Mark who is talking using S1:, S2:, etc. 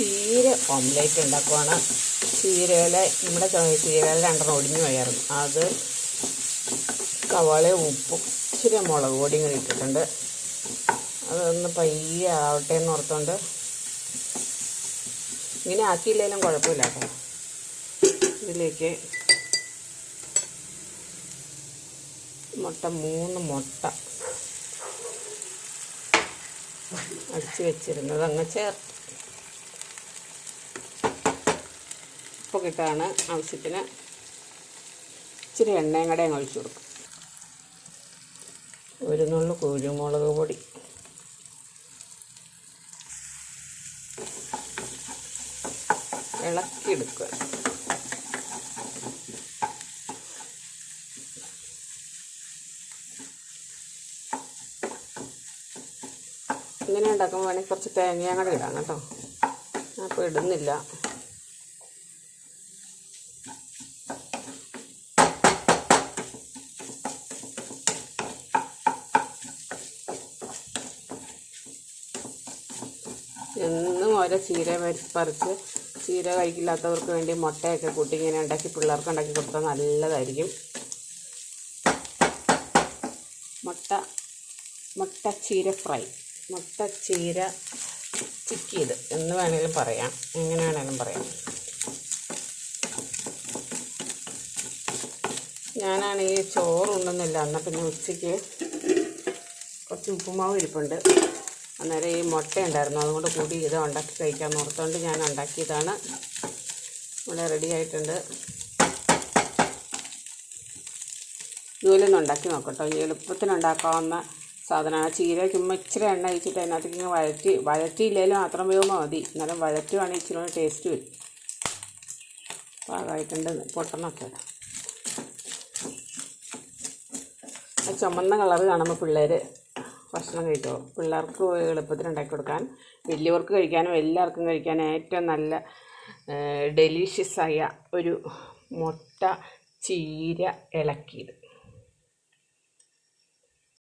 S1: ചീര ഓംലേറ്റ് ഉണ്ടാക്കുവാണ്. ചീരയില നമ്മുടെ ചീരയില രണ്ടെണ്ണം ഒടിഞ്ഞു പോയായിരുന്നു. അത് കവാളയും ഉപ്പും ഇച്ചിരി മുളക് പൊടിയും കൂടി ഇട്ടിട്ടുണ്ട്. അതൊന്ന് പയ്യെ ആവട്ടെ എന്ന് ഓർത്തുകൊണ്ട് ഇങ്ങനെ ആക്കിയില്ലെങ്കിലും കുഴപ്പമില്ല കേട്ടോ. ഇതിലേക്ക് മുട്ട മൂന്ന് മുട്ട അടിച്ച് വെച്ചിരുന്നത് അങ്ങ് ചേർത്ത്. ഉപ്പൊക്കെ ഇട്ടാണ് ആവശ്യത്തിന് ഇച്ചിരി എണ്ണയും കൂടെ അങ്ങ് ഒഴിച്ചു കൊടുക്കും. ഒരു നുള്ളു കുരുമുളക് പൊടി. ഇളക്കിയെടുക്കുക. ഇങ്ങനെ ഉണ്ടാക്കുമ്പോൾ വേണമെങ്കിൽ കുറച്ച് തേങ്ങയും കൂടെ ഇടാം കേട്ടോ. അപ്പോൾ ഇടുന്നില്ല. എന്നും ഓരോ ചീര പറിച്ച് ചീര കഴിക്കില്ലാത്തവർക്ക് വേണ്ടി മുട്ടയൊക്കെ കൂട്ടി ഇങ്ങനെ ഉണ്ടാക്കി പിള്ളേർക്ക് ഉണ്ടാക്കി കൊടുത്താൽ നല്ലതായിരിക്കും. മുട്ട മുട്ട ചീര ഫ്രൈ. മുട്ട ചീര ചിക്കിയത് എന്ന് വേണേലും പറയാം. എങ്ങനെ വേണേലും പറയാം. ഞാനാണെങ്കിൽ ചോറുണ്ടെന്നില്ല എന്നാൽ പിന്നെ ഉച്ചയ്ക്ക് കുറച്ച് ഉപ്പുമാവ് ഇരിപ്പുണ്ട്. അന്നേരം ഈ മുട്ട ഉണ്ടായിരുന്നു അതുകൊണ്ട് കൂടി ഇത് ഉണ്ടാക്കി കഴിക്കാൻ ഓർത്തുകൊണ്ട് ഞാൻ ഉണ്ടാക്കിയതാണ്. ഇവിടെ റെഡി ആയിട്ടുണ്ട്. ഇതുപോലെ നോക്കട്ടോ. എളുപ്പത്തിനുണ്ടാക്കാവുന്ന സാധനമാണ്. ചീര ചുമ്മാ ഇച്ചിരി എണ്ണ ഒഴിച്ചിട്ട് അതിനകത്തേക്ക് ഇങ്ങനെ വഴറ്റി വഴറ്റിയില്ലെങ്കിലും മാത്രം വേകുമ്പോൾ മതി. എന്നാലും വഴറ്റുവാണെങ്കിൽ ഇച്ചിരി കൂടെ ടേസ്റ്റ് വരും. പാകമായിട്ടുണ്ട് പൊട്ടണൊക്കെ ആ ചുമന്ന കളറ് കാണുമ്പോൾ പിള്ളേർ ഭക്ഷണം കഴിച്ചോളും പിള്ളേർക്ക് എളുപ്പത്തിൽ ഉണ്ടാക്കി കൊടുക്കാൻ വലിയവർക്ക് കഴിക്കാനും എല്ലാവർക്കും കഴിക്കാനും ഏറ്റവും നല്ല ഡെലീഷ്യസായ ഒരു മുട്ട ചീര ഇളക്കിയത്.